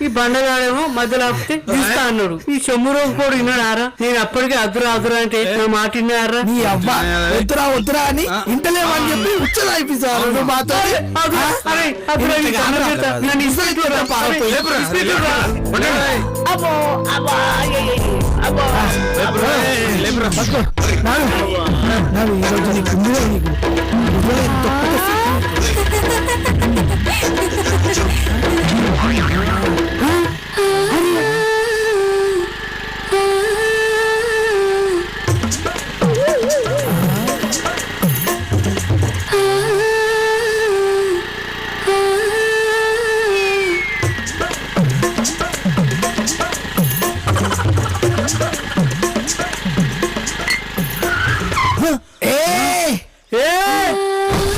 ఈ బండగాడేమో మధ్యలో ఆపితే తీస్తా అన్నాడు. ఈ చెమ్ము రోజు కూడా విన్నాడారా? నేను అప్పటికే అదురా అదురా అంటే నా మాట విన్నారా? నీ అబ్బా వద్దురా వద్దురా అని ఇంటలేమని చెప్పి ఉచ్చదా అయిపోతారు నువ్వు మాతో అరే, అదురా. నన్ను 어? 에이! 에이! 예?